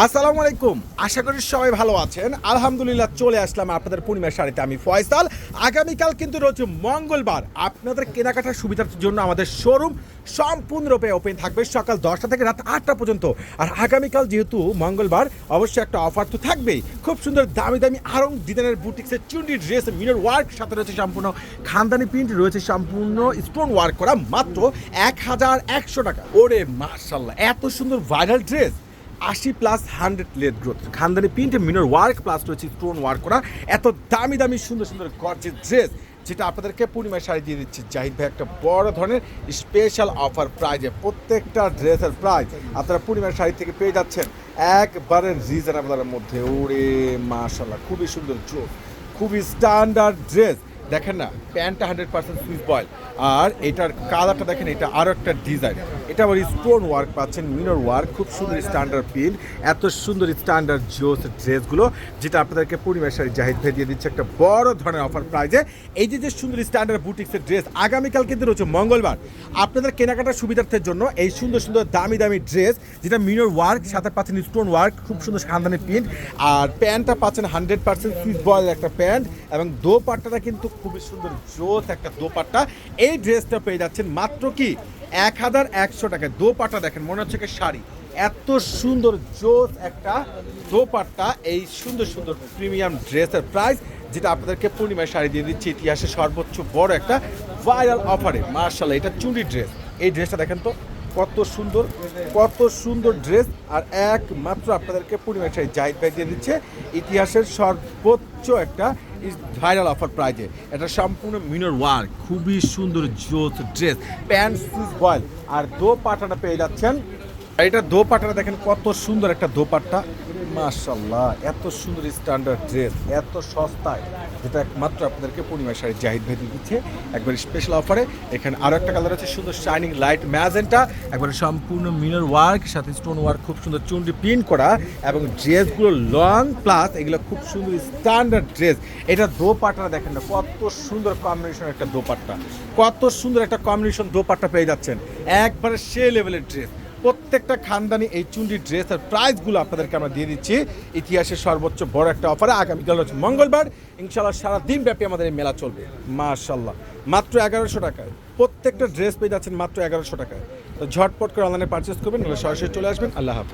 আসসালামু আলাইকুম। আশা করি সবাই ভালো আছেন। আলহামদুলিল্লাহ চলে আসলাম আপনাদের পূর্ণিমার শাড়িতে আমি ফয়সাল। আগামীকাল কিন্তু রয়েছে মঙ্গলবার আপনাদের কেনাকাটার সুবিধার জন্য আমাদের শোরুম সম্পূর্ণরূপে ওপেন থাকবে সকাল দশটা থেকে রাত আটটা পর্যন্ত। আর আগামীকাল যেহেতু মঙ্গলবার, অবশ্যই একটা অফার তো থাকবেই। খুব সুন্দর দামি দামি আরং ডিজাইনের বুটিক্সের চুন্ডি ড্রেস মিনার ওয়ার্ক, সাথে রয়েছে সম্পূর্ণ খানদানি প্রিন্ট, রয়েছে সম্পূর্ণ স্টোন ওয়ার্ক করা মাত্র এক হাজার একশো টাকা। ওরে মার্শাল্লাহ এত সুন্দর ভাইরাল ড্রেস আশি প্লাস হান্ড্রেড লেট গ্রোথ খানদানি প্রিন্টে মিনার ওয়ার্ক প্লাস রয়েছে স্টোন ওয়ার্ক করা। এত দামি দামি সুন্দর সুন্দর গর্জের ড্রেস যেটা আপনাদেরকে পূর্ণিমার শাড়ি দিয়ে দিচ্ছে। জাহিদ ভাই, একটা বড় ধরনের স্পেশাল অফার প্রাইজে প্রত্যেকটা ড্রেসের প্রাইস আপনারা পূর্ণিমার শাড়ি থেকে পেয়ে যাচ্ছেন। একবারে রিজনেবলের মধ্যে। ওরে মাশাল্লাহ খুবই সুন্দর ড্রেস খুবই স্ট্যান্ডার্ড ড্রেস দেখেন না, প্যান্টটা হান্ড্রেড পার্সেন্ট সুইচ বয়েল আর এটার কালারটা দেখেন, এটা আরও একটা ডিজাইন এটা আবার স্টোন ওয়ার্ক পাচ্ছেন মিনর ওয়ার্ক খুব সুন্দর স্ট্যান্ডার্ড পিন এত সুন্দর স্ট্যান্ডার্ড জোস ড্রেসগুলো, যেটা আপনাদেরকে পূর্ণিমার শাড়ি জাহিদ ভাই দিয়ে দিচ্ছে একটা বড় ধরনের অফার প্রাইজে এই যে যে সুন্দর স্ট্যান্ডার্ড বুটিক্সের ড্রেস আগামীকাল কিন্তু রয়েছে মঙ্গলবার। আপনাদের কেনাকাটার সুবিধার্থের জন্য এই সুন্দর সুন্দর দামি দামি ড্রেস যেটা মিনর ওয়ার্ক সাথে পাচ্ছেন স্টোন ওয়ার্ক খুব সুন্দর খানদানি প্রিন্ট আর প্যান্টটা পাচ্ছেন হান্ড্রেড পার্সেন্ট সুইচ বয়েল একটা প্যান্ট, এবং দোপাট্টাটা কিন্তু খুবই সুন্দর জোস একটা দোপাট্টা। এই ড্রেসটা পেয়ে যাচ্ছেন মাত্র কি এক হাজার একশো টাকায় দোপাট্টা দেখেন, মনে হচ্ছে শাড়ি। এত সুন্দর, জোস একটা দোপাট্টা, এই সুন্দর সুন্দর প্রিমিয়াম ড্রেসের প্রাইস যেটা আপনাদেরকে পূর্ণিমায় শাড়ি দিয়ে দিচ্ছে। ইতিহাসে সর্বোচ্চ বড় একটা ভাইরাল অফারে মার্শাল্লাহ, এটা চুড়ি ড্রেস এই ড্রেসটা দেখেন তো, কত সুন্দর কত সুন্দর ড্রেস আর একমাত্র আপনাদেরকে পূর্ণিমার শাড়ি জাহিদ ভাই দিয়ে দিচ্ছে। ইতিহাসের সর্বোচ্চ একটা ভাইরাল অফার প্রাইজে এটা সম্পূর্ণ মিনার ওয়ার্ক, খুবই সুন্দর জোত ড্রেস, প্যান্ট সুইচ বয়েল আর দো পাটাটা পেয়ে যাচ্ছেন এটা দোপাট্টাটা দেখেন কত সুন্দর একটা দোপাট্টা। মাশাল্লাহ এত সুন্দর স্ট্যান্ডার্ড ড্রেস এত সস্তায়। যেটা একমাত্র আপনাদেরকে পূর্ণিমা শাড়ি জাহিদ ভেদি দিচ্ছে। একবার স্পেশাল অফারে এখানে আরও একটা কালার আছে, সুন্দর শাইনিং লাইট ম্যাজেন্টা একবারে সম্পূর্ণ মিনার ওয়ার্ক সাথে স্টোন ওয়ার্ক খুব সুন্দর চুনটি প্রিন্ট করা। এবং ড্রেসগুলো লং প্লাস এগুলো খুব সুন্দর স্ট্যান্ডার্ড ড্রেস এটা দোপাট্টা দেখেন না, কত সুন্দর কম্বিনেশন একটা দোপাট্টা। কত সুন্দর একটা কম্বিনেশন দোপাট্টা পেয়ে যাচ্ছেন। একবারে সে লেভেলের ড্রেস প্রত্যেকটা খানদানি এই চুন্ডি ড্রেস আর প্রাইসগুলো আপনাদেরকে আমরা দিয়ে দিচ্ছি। ইতিহাসের সর্বোচ্চ বড় একটা অফারে, আগামীকাল হচ্ছে মঙ্গলবার। ইনশাল্লাহ সারা দিন ব্যাপী আমাদের এই মেলা চলবে। মাশাল্লাহ মাত্র এগারোশো টাকায়। প্রত্যেকটা ড্রেস পেয়ে যাচ্ছেন মাত্র এগারোশো টাকায়। তো ঝটপট করে অনলাইনে পারচেস করবেন সরাসরি চলে আসবেন। আল্লাহ হাফিজ।